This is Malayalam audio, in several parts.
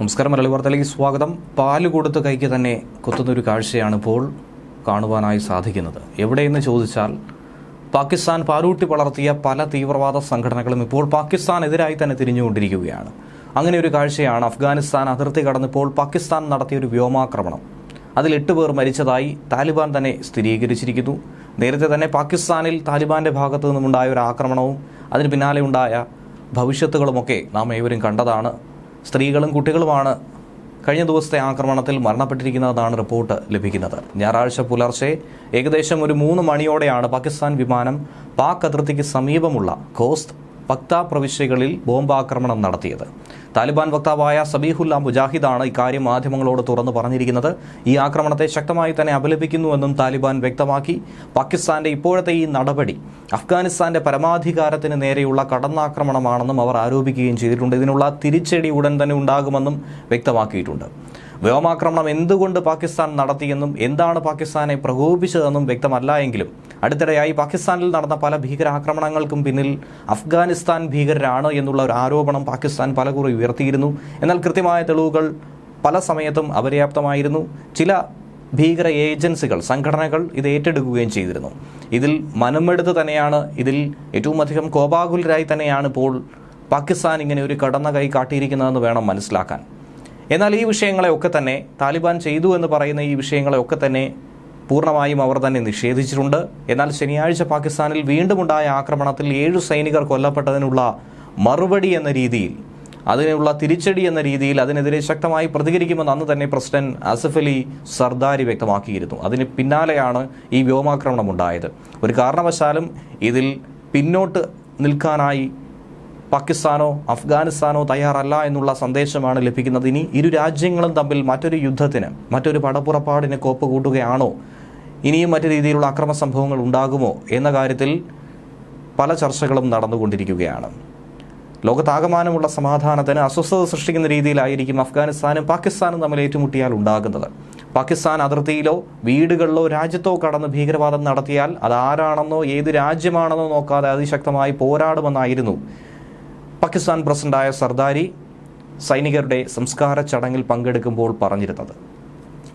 നമസ്കാരം മലയാളി വാർത്തയിലേക്ക് സ്വാഗതം. പാൽ കൊടുത്ത് കൈക്ക് തന്നെ കുത്തുന്നൊരു കാഴ്ചയാണ് ഇപ്പോൾ കാണുവാനായി സാധിക്കുന്നത്. എവിടെയെന്ന് ചോദിച്ചാൽ പാകിസ്ഥാൻ പാലൂട്ടി വളർത്തിയ പല തീവ്രവാദ സംഘടനകളും ഇപ്പോൾ പാകിസ്ഥാനെതിരായി തന്നെ തിരിഞ്ഞുകൊണ്ടിരിക്കുകയാണ്. അങ്ങനെ ഒരു കാഴ്ചയാണ് അഫ്ഗാനിസ്ഥാൻ അതിർത്തി കടന്നിപ്പോൾ പാകിസ്ഥാൻ നടത്തിയ ഒരു വ്യോമാക്രമണം. അതിൽ എട്ട് പേർ മരിച്ചതായി താലിബാൻ തന്നെ സ്ഥിരീകരിച്ചിരിക്കുന്നു. നേരത്തെ തന്നെ പാകിസ്ഥാനിൽ താലിബാന്റെ ഭാഗത്തു നിന്നുമുണ്ടായ ഒരു ആക്രമണവും അതിന് പിന്നാലെ ഉണ്ടായ ഭവിഷ്യത്തുകളുമൊക്കെ നാം ഏവരും കണ്ടതാണ്. സ്ത്രീകളും കുട്ടികളുമാണ് കഴിഞ്ഞ ദിവസത്തെ ആക്രമണത്തിൽ മരണപ്പെട്ടിരിക്കുന്നതാണ് റിപ്പോർട്ട് ലഭിക്കുന്നത്. ഞായറാഴ്ച പുലർച്ചെ ഏകദേശം ഒരു മൂന്ന് മണിയോടെയാണ് പാകിസ്ഥാൻ വിമാനം പാക് അതിർത്തിക്ക് സമീപമുള്ള ഖോസ്ത് പക്ത പ്രവിശ്യകളിൽ ബോംബാക്രമണം നടത്തിയത്. താലിബാൻ വക്താവായ സബീഹുല്ല മുജാഹിദാണ് ഇക്കാര്യം മാധ്യമങ്ങളോട് തുറന്നു പറഞ്ഞിരിക്കുന്നത്. ഈ ആക്രമണത്തെ ശക്തമായി തന്നെ അപലപിക്കുന്നുവെന്നും താലിബാൻ വ്യക്തമാക്കി. പാകിസ്ഥാന്റെ ഇപ്പോഴത്തെ ഈ നടപടി അഫ്ഗാനിസ്ഥാന്റെ പരമാധികാരത്തിന് നേരെയുള്ള കടന്നാക്രമണമാണെന്നും അവർ ആരോപിക്കുകയും ചെയ്തിട്ടുണ്ട്. ഇതിനുള്ള തിരിച്ചടി ഉടൻ തന്നെ ഉണ്ടാകുമെന്നും വ്യക്തമാക്കിയിട്ടുണ്ട്. വ്യോമാക്രമണം എന്തുകൊണ്ട് പാകിസ്ഥാൻ നടത്തിയെന്നും എന്താണ് പാകിസ്ഥാനെ പ്രകോപിച്ചതെന്നും വ്യക്തമല്ല എങ്കിലും അടുത്തിടെയായി പാകിസ്ഥാനിൽ നടന്ന പല ഭീകരാക്രമണങ്ങൾക്കും പിന്നിൽ അഫ്ഗാനിസ്ഥാൻ ഭീകരരാണ് എന്നുള്ള ഒരു ആരോപണം പാകിസ്ഥാൻ പലകുറി ഉയർത്തിയിരുന്നു. എന്നാൽ കൃത്യമായ തെളിവുകൾ പല സമയത്തും അപര്യാപ്തമായിരുന്നു. ചില ഭീകര ഏജൻസികൾ സംഘടനകൾ ഇത് ഏറ്റെടുക്കുകയും ചെയ്തിരുന്നു. ഇതിൽ മനമെടുത്ത് തന്നെയാണ് ഇതിൽ ഏറ്റവും അധികം കോപാകുലരായി തന്നെയാണ് ഇപ്പോൾ പാകിസ്ഥാൻ ഇങ്ങനെ ഒരു കടന്ന കൈ കാട്ടിയിരിക്കുന്നതെന്ന് വേണം മനസ്സിലാക്കാൻ. എന്നാൽ ഈ വിഷയങ്ങളെയൊക്കെ തന്നെ താലിബാൻ ചെയ്തു എന്ന് പറയുന്ന ഈ വിഷയങ്ങളെയൊക്കെ തന്നെ പൂർണമായും അവർ തന്നെ നിഷേധിച്ചിട്ടുണ്ട്. എന്നാൽ ശനിയാഴ്ച പാകിസ്ഥാനിൽ വീണ്ടുമുണ്ടായ ആക്രമണത്തിൽ ഏഴു സൈനികർ കൊല്ലപ്പെട്ടതിനുള്ള മറുപടി എന്ന രീതിയിൽ അതിനുള്ള തിരിച്ചടി എന്ന രീതിയിൽ അതിനെതിരെ ശക്തമായി പ്രതികരിക്കുമെന്ന് അന്ന് തന്നെ പ്രസിഡന്റ് അസഫ് അലി സർദാരി വ്യക്തമാക്കിയിരുന്നു. അതിന് പിന്നാലെയാണ് ഈ വ്യോമാക്രമണം ഉണ്ടായത്. ഒരു കാരണവശാലും ഇതിൽ പിന്നോട്ട് നിൽക്കാനായി പാകിസ്ഥാനോ അഫ്ഗാനിസ്ഥാനോ തയ്യാറല്ല എന്നുള്ള സന്ദേശമാണ് ലഭിക്കുന്നത്. ഇനി ഇരു രാജ്യങ്ങളും തമ്മിൽ മറ്റൊരു യുദ്ധത്തിന് മറ്റൊരു പടപ്പുറപ്പാടിന് കോപ്പ് കൂട്ടുകയാണോ? ഇനിയും മറ്റു രീതിയിലുള്ള അക്രമ സംഭവങ്ങൾ ഉണ്ടാകുമോ എന്ന കാര്യത്തിൽ പല ചർച്ചകളും നടന്നുകൊണ്ടിരിക്കുകയാണ്. ലോകത്താകമാനമുള്ള സമാധാനത്തിന് അസ്വസ്ഥത സൃഷ്ടിക്കുന്ന രീതിയിലായിരിക്കും അഫ്ഗാനിസ്ഥാനും പാകിസ്ഥാനും തമ്മിൽ ഏറ്റുമുട്ടിയാൽ ഉണ്ടാകുന്നത്. പാകിസ്ഥാൻ അതിർത്തിയിലോ വീടുകളിലോ രാജ്യത്തോ കടന്ന് ഭീകരവാദം നടത്തിയാൽ അത് ആരാണെന്നോ ഏത് രാജ്യമാണെന്നോ നോക്കാതെ അതിശക്തമായി പോരാടുമെന്നായിരുന്നു പാകിസ്ഥാൻ പ്രസിഡന്റായ സർദാരി സൈനികരുടെ സംസ്കാര ചടങ്ങിൽ പങ്കെടുക്കുമ്പോൾ പറഞ്ഞിരുന്നത്.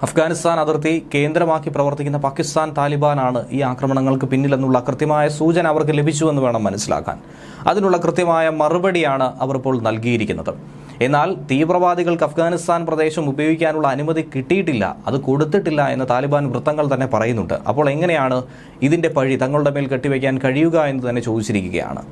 അഫ്ഗാനിസ്ഥാൻ അതിർത്തി കേന്ദ്രമാക്കി പ്രവർത്തിക്കുന്ന പാകിസ്ഥാൻ താലിബാനാണ് ഈ ആക്രമണങ്ങൾക്ക് പിന്നിലെന്നുള്ള കൃത്യമായ സൂചന അവർക്ക് ലഭിച്ചുവെന്ന് വേണം മനസ്സിലാക്കാൻ. അതിനുള്ള കൃത്യമായ മറുപടിയാണ് അവർ ഇപ്പോൾ നൽകിയിരിക്കുന്നത്. എന്നാൽ തീവ്രവാദികൾക്ക് അഫ്ഗാനിസ്ഥാൻ പ്രദേശം ഉപയോഗിക്കാനുള്ള അനുമതി കിട്ടിയിട്ടില്ല അത് കൊടുത്തിട്ടില്ല എന്ന് താലിബാൻ വൃത്തങ്ങൾ തന്നെ പറയുന്നുണ്ട്. അപ്പോൾ എങ്ങനെയാണ് ഇതിന്റെ പഴി തങ്ങളുടെ മേൽ കെട്ടിവയ്ക്കാൻ കഴിയുക എന്ന് തന്നെ ചോദിച്ചിരിക്കുകയാണ്.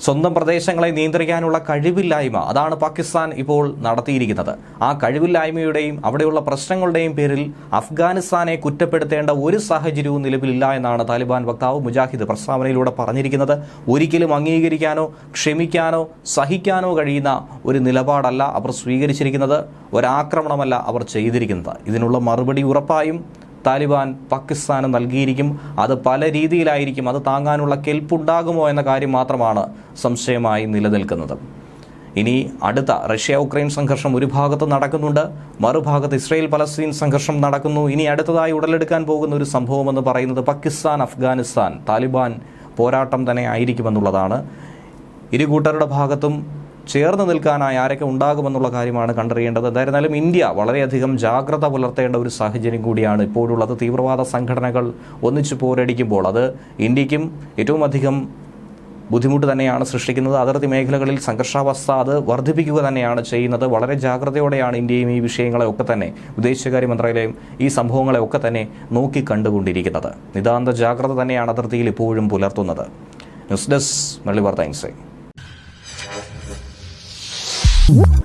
സ്വന്തം പ്രദേശങ്ങളെ നിയന്ത്രിക്കാനുള്ള കഴിവില്ലായ്മ അതാണ് പാകിസ്ഥാൻ ഇപ്പോൾ നടത്തിയിരിക്കുന്നത്. ആ കഴിവില്ലായ്മയുടെയും അവിടെയുള്ള പ്രശ്നങ്ങളുടെയും പേരിൽ അഫ്ഗാനിസ്ഥാനെ കുറ്റപ്പെടുത്തേണ്ട ഒരു സാഹചര്യവും നിലവിലില്ല എന്നാണ് താലിബാൻ വക്താവ് മുജാഹിദ് പ്രസ്താവനയിലൂടെ പറഞ്ഞിരിക്കുന്നത്. ഒരിക്കലും അംഗീകരിക്കാനോ ക്ഷമിക്കാനോ സഹിക്കാനോ കഴിയുന്ന ഒരു നിലപാടല്ല അവർ സ്വീകരിച്ചിരിക്കുന്നത്. ഒരാക്രമണമല്ല അവർ ചെയ്തിരിക്കുന്നത്. ഇതിനുള്ള മറുപടി ഉറപ്പായും താലിബാൻ പാകിസ്ഥാന് നൽകിയിരിക്കും. അത് പല രീതിയിലായിരിക്കും. അത് താങ്ങാനുള്ള കെൽപ്പുണ്ടാകുമോ എന്ന കാര്യം മാത്രമാണ് സംശയമായി നിലനിൽക്കുന്നത്. ഇനി അടുത്ത റഷ്യ ഉക്രൈൻ സംഘർഷം ഒരു ഭാഗത്ത് നടക്കുന്നുണ്ട്. മറുഭാഗത്ത് ഇസ്രയേൽ പലസ്തീൻ സംഘർഷം നടക്കുന്നു. ഇനി അടുത്തതായി ഉടലെടുക്കാൻ പോകുന്ന ഒരു സംഭവമെന്ന് പറയുന്നത് പാകിസ്ഥാൻ അഫ്ഗാനിസ്ഥാൻ. താലിബാൻ പോരാട്ടം തന്നെ ആയിരിക്കുമെന്നുള്ളതാണ്. ഇരു കൂട്ടരുടെ ഭാഗത്തും ചേർന്ന് നിൽക്കാനായി ആരൊക്കെ ഉണ്ടാകുമെന്നുള്ള കാര്യമാണ് കണ്ടറിയേണ്ടത്. എന്തായിരുന്നാലും ഇന്ത്യ വളരെയധികം ജാഗ്രത പുലർത്തേണ്ട ഒരു സാഹചര്യം കൂടിയാണ് ഇപ്പോഴുള്ളത്. തീവ്രവാദ സംഘടനകൾ ഒന്നിച്ചു പോരടിക്കുമ്പോൾ അത് ഇന്ത്യക്കും ഏറ്റവും അധികം ബുദ്ധിമുട്ട് തന്നെയാണ് സൃഷ്ടിക്കുന്നത്. അതിർത്തി മേഖലകളിൽ സംഘർഷാവസ്ഥ അത് വർദ്ധിപ്പിക്കുക തന്നെയാണ് ചെയ്യുന്നത്. വളരെ ജാഗ്രതയോടെയാണ് ഇന്ത്യയും ഈ വിഷയങ്ങളെ ഒക്കെ തന്നെ വിദേശകാര്യ മന്ത്രാലയം ഈ സംഭവങ്ങളെ ഒക്കെ തന്നെ നോക്കി കണ്ടുകൊണ്ടിരിക്കുന്നത്. നിതാന്ത ജാഗ്രത തന്നെയാണ് അതിർത്തിയിൽ ഇപ്പോഴും പുലർത്തുന്നത്. ന്യൂസ് ഡെസ്ക് മള്ളി വാർത്ത Whoop.